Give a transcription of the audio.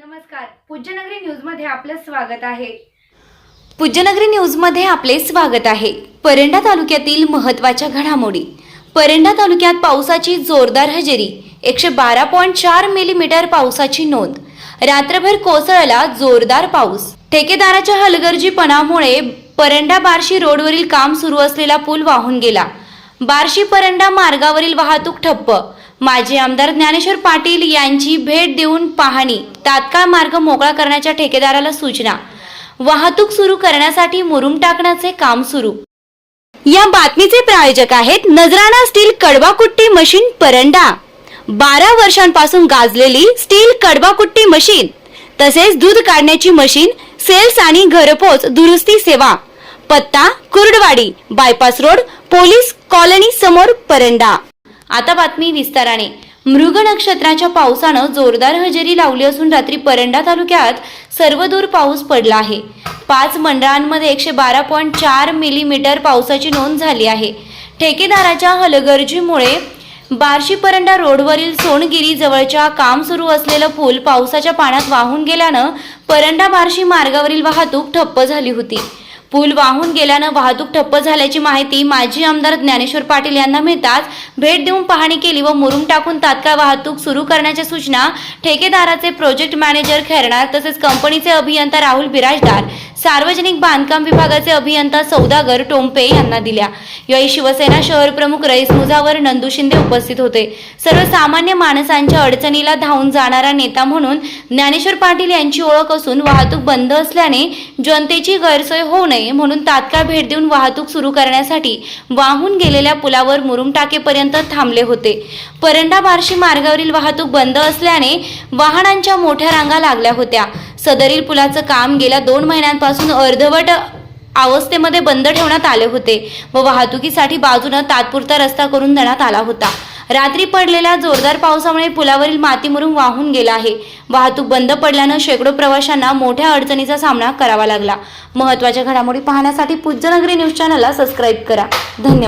नमस्कार. पूज्यनगरी न्यूजमध्ये आपलं स्वागत आहे. पूज्यनगरी न्यूजमध्ये आपले स्वागत आहे. परंडा तालुक्यातील महत्त्वाच्या घडामोडी. परंडा तालुक्यात पावसाची जोरदार हजेरी एकशे बारा पॉईंट चार मिलीमीटर पावसाची नोंद. रात्रभर कोसळला जोरदार पाऊस. ठेकेदाराच्या हलगर्जीपणामुळे परंडा बार्शी रोडवरील काम सुरू असलेला पूल वाहून गेला. बार्शी परंडा मार्गावरील वाहतूक ठप्प. माजी आमदार ज्ञानेश्वर पाटील यांची भेट देऊन पाहणी तात्काळ मार्ग मोकळा करण्याच्या ठेकेदाराला सूचना. वाहतूक सुरू करण्यासाठी मुरुम टाकण्याचे काम सुरू. या बातमीचे प्रायोजक आहेत नजराणा स्टील कडवाकुट्टी मशीन परंडा. बारा वर्षांपासून गाजलेली स्टील कडवाकुट्टी मशीन तसेच दूध काढण्याची मशीन सेल्स आणि घरपोच दुरुस्ती सेवा. पत्ता Kurduwadi bypass road police colony समोर परंडा. आता बातमी विस्ताराने. मृग नक्षत्राच्या पावसानं जोरदार हजेरी लावली असून रात्री परंडा तालुक्यात सर्वदूर पाऊस पडला आहे. पाच मंडळांमध्ये एकशे बारा पॉईंट चार मिलीमीटर पावसाची नोंद झाली आहे. ठेकेदाराच्या हलगर्जीमुळे बार्शी परंडा रोडवरील सोनगिरी जवळच्या काम सुरू असलेलं पूल पावसाच्या पाण्यात वाहून गेल्यानं परंडा बार्शी मार्गावरील वाहतूक ठप्प झाली होती. पूल वाहून गेल्यानं वाहतूक ठप्प झाल्याची माहिती माजी आमदार ज्ञानेश्वर पाटील यांना मिळताच भेट देऊन पाहणी केली व मुरुम टाकून तात्काळ वाहतूक सुरू करण्याच्या सूचना ठेकेदाराचे प्रोजेक्ट मॅनेजर खेरणार तसेच कंपनीचे अभियंता राहुल बिराजदार सार्वजनिक बांधकाम विभागाचे अभियंता सौदागर टोंपे यांना दिल्या. यावेळी शिवसेना शहर प्रमुख रईस मुजावर नंदू शिंदे उपस्थित होते. सर्वसामान्य माणसांच्या अडचणीला धावून जाणारा नेता म्हणून ज्ञानेश्वर पाटील यांची ओळख असून वाहतूक बंद असल्याने जनतेची गैरसोय होऊ नये म्हणून तात्काळ भेट देऊन वाहतूक सुरू करण्यासाठी वाहून गेलेल्या पुलावर मुरुम टाकेपर्यंत थांबले होते. परंडा बार्शी मार्गावरील वाहतूक बंद असल्याने वाहनांच्या मोठ्या रांगा लागल्या होत्या. सदरील पुलाचं काम गेल्या दोन महिन्यांपासून अर्धवट अवस्थेमध्ये बंद ठेवण्यात आले होते व वाहतुकीसाठी बाजूनं तात्पुरता रस्ता करून देण्यात आला होता. रात्री पडलेल्या जोरदार पावसामुळे पुलावरील माती मुरुम वाहून गेला आहे. वाहतूक बंद पडल्यानं शेकडो प्रवाशांना मोठ्या अडचणीचा सामना करावा लागला. महत्त्वाच्या घडामोडी पाहण्यासाठी पूज्यनगरी न्यूज चॅनलला सबस्क्राईब करा. धन्यवाद.